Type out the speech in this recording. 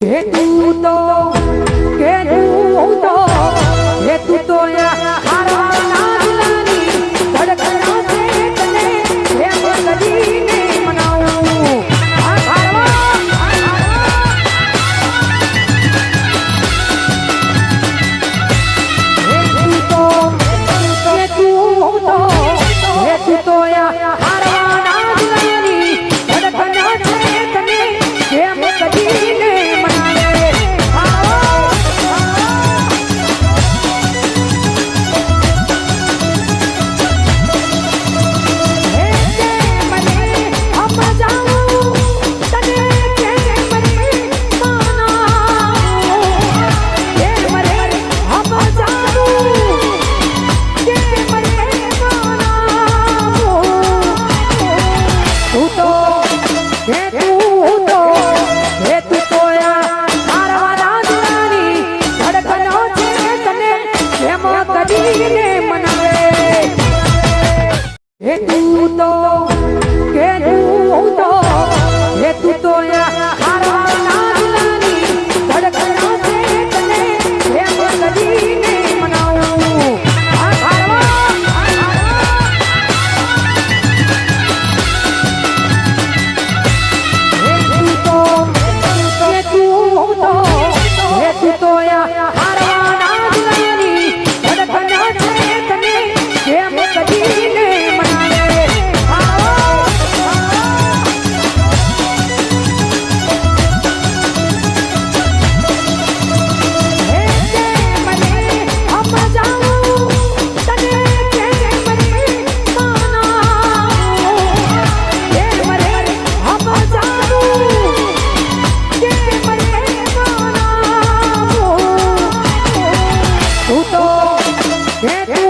કે તું તો કે કદી ને મનાવે. હે તું તો Yeah.